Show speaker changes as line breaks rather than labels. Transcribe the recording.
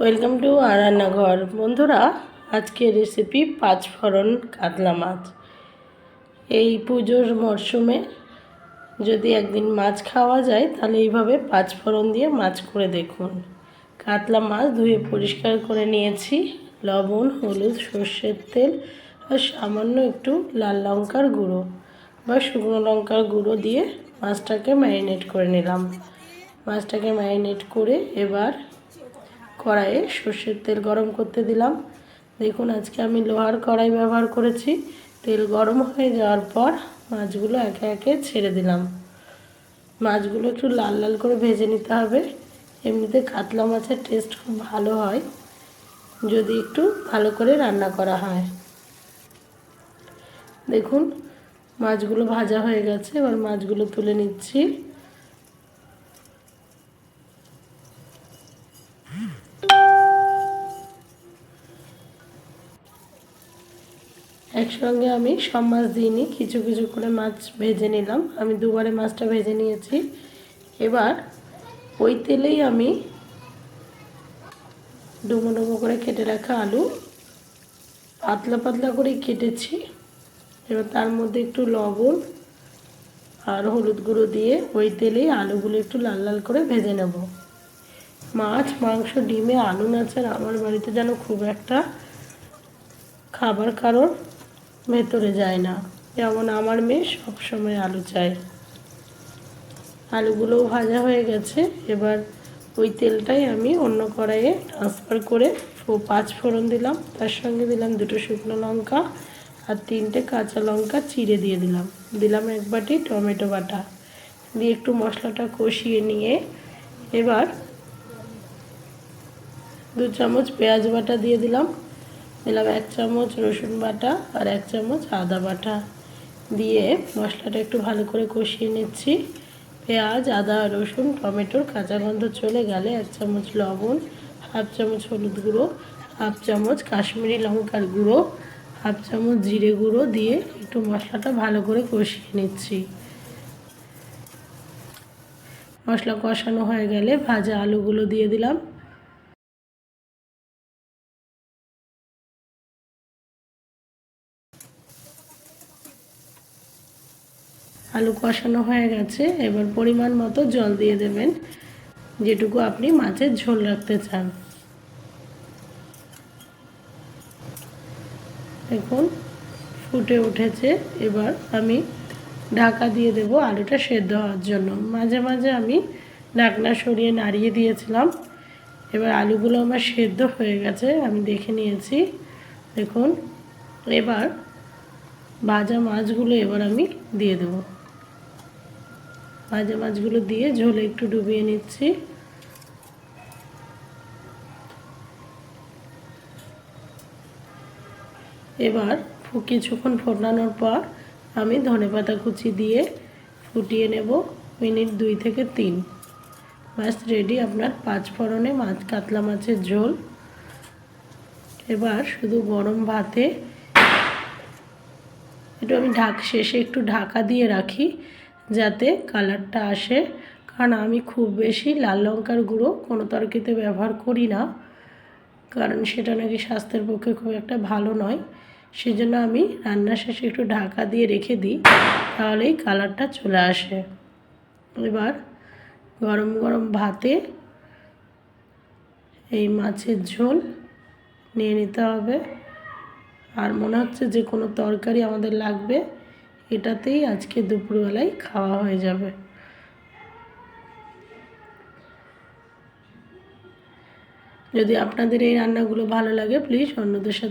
Welcome to আর রান্নাঘর। বন্ধুরা আজকে রেসিপি পাঁচফোড়ন কাতলা মাছ। এই পুজোর মরশুমে যদি একদিন মাছ খাওয়া যায়, তাহলে এইভাবে পাঁচফোড়ন দিয়ে মাছ করে দেখুন। কাতলা মাছ ধুয়ে পরিষ্কার করে নিয়েছি। লবণ, হলুদ, সর্ষের তেল আর সামান্য একটু লাল লঙ্কার গুঁড়ো বা শুকনো লঙ্কার গুঁড়ো দিয়ে মাছটাকে ম্যারিনেট করে নিলাম। মাছটাকে ম্যারিনেট করে এবার কড়াইয়ে সর্ষের তেল গরম করতে দিলাম। দেখুন, আজকে আমি লোহার কড়াই ব্যবহার করেছি। তেল গরম হয়ে যাওয়ার পর মাছগুলো একে একে ছেড়ে দিলাম। মাছগুলো একটু লাল লাল করে ভেজে নিতে হবে। এমনিতে কাতলা মাছের টেস্ট খুব ভালো হয়, যদি একটু ভালো করে রান্না করা হয়। দেখুন, মাছগুলো ভাজা হয়ে গেছে। এবার মাছগুলো তুলে নিচ্ছি। একসঙ্গে আমি সব মাছ দিইনি কিছু কিছু করে মাছ ভেজে নিলাম। আমি দুবারে মাছটা ভেজে নিয়েছি। এবার ওই তেলেই আমি ডুমো ডুমো করে কেটে রাখা আলু। পাতলা পাতলা করে কেটেছি। এবার তার মধ্যে একটু লবণ আর হলুদ গুঁড়ো দিয়ে ওই তেলেই আলুগুলো একটু লাল লাল করে ভেজে নেব। মাছ, মাংস, ডিমে আলু নাচার আমার বাড়িতে যেন খুব একটা খাবার কারণ। ভেতরে যায় না। যেমন আমার মেয়ে সবসময় আলু চায়। আলুগুলোও ভাজা হয়ে গেছে। এবার ওই তেলটাই আমি অন্য কড়াইয়ে ট্রান্সফার করে পাঁচ ফোড়ন দিলাম। তার সঙ্গে দিলাম দুটো শুকনো লঙ্কা আর তিনটে কাঁচা লঙ্কা চিড়ে দিয়ে দিলাম। দিলাম এক বাটি টমেটো বাটা। দিয়ে একটু মশলাটা কষিয়ে নিয়ে এবার দু চামচ পেঁয়াজ বাটা দিয়ে দিলাম। দিলাম এক চামচ রসুন বাটা আর এক চামচ আদা বাটা। দিয়ে মশলাটা একটু ভালো করে কষিয়ে নিচ্ছি। পেঁয়াজ, আদা, রসুন, টমেটোর কাঁচা গন্ধ চলে গেলে এক চামচ লবণ, হাফ চামচ হলুদ গুঁড়ো, হাফ চামচ কাশ্মীরি লঙ্কার গুঁড়ো, হাফ চামচ জিরে গুঁড়ো দিয়ে একটু মশলাটা ভালো করে কষিয়ে নিচ্ছি। মশলা কষানো হয়ে গেলে ভাজা আলুগুলো দিয়ে দিলাম। আলু কষানো হয়ে গেছে, এবার পরিমাণ মতো জল দিয়ে দেবেন, যেটুকু আপনি মাছের ঝোল রাখতে চান। দেখুন, ফুটে উঠেছে, এবার আমি ঢাকা দিয়ে দেব আলুটা সেদ্ধ হওয়ার জন্য। মাঝে মাঝে আমি ঢাকনা সরিয়ে নাড়িয়ে দিয়েছিলাম, এবার আলুগুলো আমার সেদ্ধ হয়ে গেছে, আমি দেখে নিয়েছি। দেখুন, এবার ভাজা মাছগুলো এবার আমি দিয়ে দেবো। ভাজা মাছগুলো দিয়ে ঝোলে একটু ডুবিয়ে নিচ্ছি। এবার কিছুক্ষণ ফোটানোর পর আমি ধনে পাতা কুচি দিয়ে ফুটিয়ে নেব মিনিট দুই থেকে তিন। ব্যাস রেডি আপনার পাঁচ ফোড়নে মাছ, কাতলা মাছের ঝোল। এবার শুধু গরম ভাতে একটু আমি ঢাক শেষে একটু ঢাকা দিয়ে রাখি। যাতে কালারটা আসে। কারণ আমি খুব বেশি লাল লঙ্কার গুঁড়ো কোনো তরকিতে ব্যবহার করি না। কারণ সেটা নাকি স্বাস্থ্যের পক্ষে খুব একটা ভালো নয়। সেই জন্য আমি রান্না শেষে একটু ঢাকা দিয়ে রেখে দিই, তাহলেই কালারটা চলে আসে। এবার গরম গরম ভাতে এই মাছের ঝোল নিয়ে নিতে হবে। আর মনে হচ্ছে যে কোনো তরকারি আমাদের লাগবে। এটাতেই আজকে দুপুরবেলায় খাওয়া হয়ে যাবে। যদি আপনাদের এই রান্নাগুলো ভালো লাগে প্লিজ অন্যদের সাথে